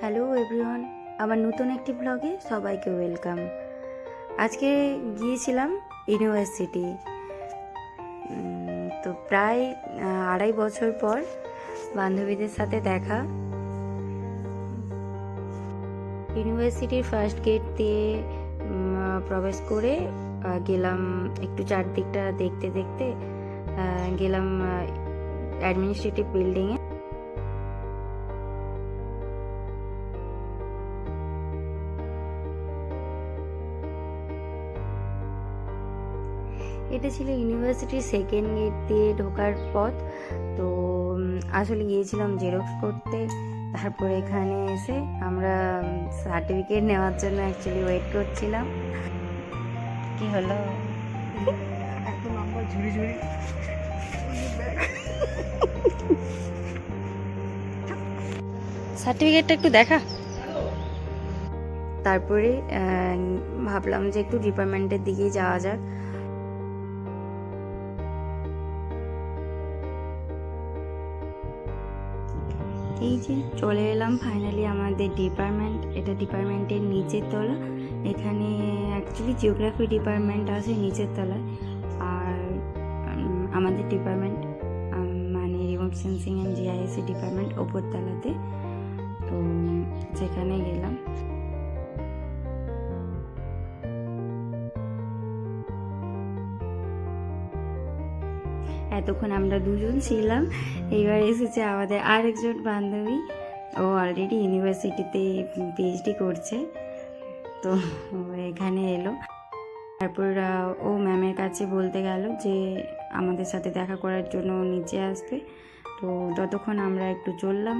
Hello everyone, আমার নতুন একটি ব্লগে সবাইকে ওয়েলকাম। আজকে গিয়েছিলাম ইউনিভার্সিটি। তো প্রায় আড়াই বছর পর বান্ধবীদের সাথে দেখা। ইউনিভার্সিটির ফার্স্ট গেট দিয়ে প্রবেশ করে গেলাম একটু চারদিকটা দেখতে দেখতে গেলাম অ্যাডমিনিস্ট্রেটিভ বিল্ডিংয়ে এটা ছিল ইউনিভার্সিটির সেকেন্ড গেট দিয়ে ঢোকার পথ। তো আসলে গিয়েছিলাম জেরক্স করতে। তারপরে এখানে এসে আমরা সার্টিফিকেট নেওয়ার জন্য অ্যাকচুয়ালি ওয়েট করছিলাম। কি হলো? এত নাম্বার ঝুড়ি ঝুড়ি। সার্টিফিকেটটা একটু দেখা। তারপরে ভাবলাম যে একটু ডিপার্টমেন্টের দিকেই যাওয়া যাক। এই যে চলে এলাম ফাইনালি আমাদের ডিপার্টমেন্ট এটা ডিপার্টমেন্টের নিচের তলা। এখানে অ্যাকচুয়ালি জিওগ্রাফি ডিপার্টমেন্ট আছে নিচের তলায়। আর আমাদের ডিপার্টমেন্ট মানে রিমোট সেন্সিং অ্যান্ড জিআইএসি ডিপার্টমেন্ট ওপর তলাতে। সেখানে গেলাম। এতক্ষণ আমরা দুজন ছিলাম। এবার এসেছে আমাদের আরেকজন বান্ধবী। ও অলরেডি ইউনিভার্সিটিতে পিএইচডি করছে। তো এখানে এলো। তারপর ও ম্যামের কাছে বলতে গেল যে আমাদের সাথে দেখা করার জন্য নিচে আসবে। তো ততক্ষণ আমরা একটু চললাম।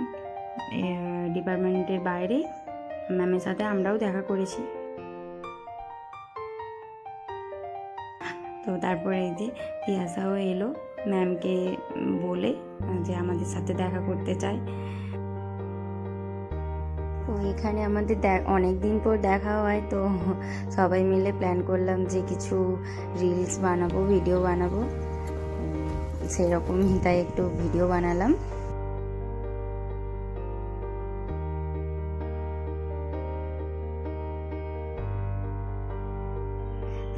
ডিপার্টমেন্টের বাইরে। ম্যামের সাথে আমরাও দেখা করেছি। তো তারপরে এই যে পিয়াসাও এলো ম্যামকে বলে যে আমাদের সাথে দেখা করতে চায়। তো এখানে আমাদের অনেক দিন পর দেখা হয়, তো সবাই মিলে প্ল্যান করলাম যে কিছু রিলস বানাবো ভিডিও বানাবো। সেরকমই তাই একটু ভিডিও বানালাম।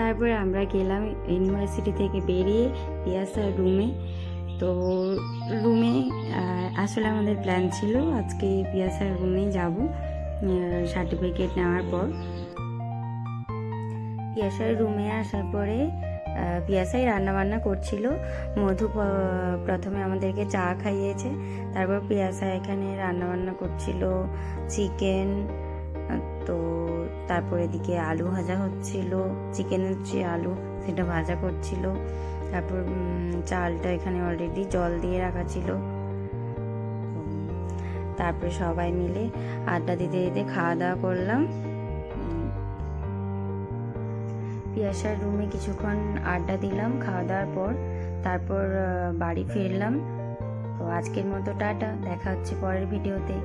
তারপরে আমরা গেলাম ইউনিভার্সিটি থেকে বেরিয়ে পিয়াসার রুমে তো রুমে আসলে আমাদের প্ল্যান ছিল আজকে পিয়াসার রুমে যাব সার্টিফিকেট নেওয়ার পর। পিয়াসার রুমে আসার পরে পিয়াসাই রান্না বান্না করছিল। মধু প্রথমে আমাদেরকে চা খাইয়েছে, তারপর পিয়াসা এখানে রান্না বান্না করছিল, চিকেন, তো তারপর এদিকে আলু ভাজা হচ্ছিল চিকেনের যে আলু সেটা ভাজা করছিল। তারপর চালটা এখানে অলরেডি জল দিয়ে রাখা ছিল। তারপরে সবাই মিলে আড্ডা দিতে দিতে খাওয়া দাওয়া করলাম। পিয়াসার রুমে কিছুক্ষণ আড্ডা দিলাম খাওয়া দাওয়ার পর। তারপর বাড়ি ফিরলাম। তো আজকের মতো টাটা, দেখা হচ্ছে পরের ভিডিওতে।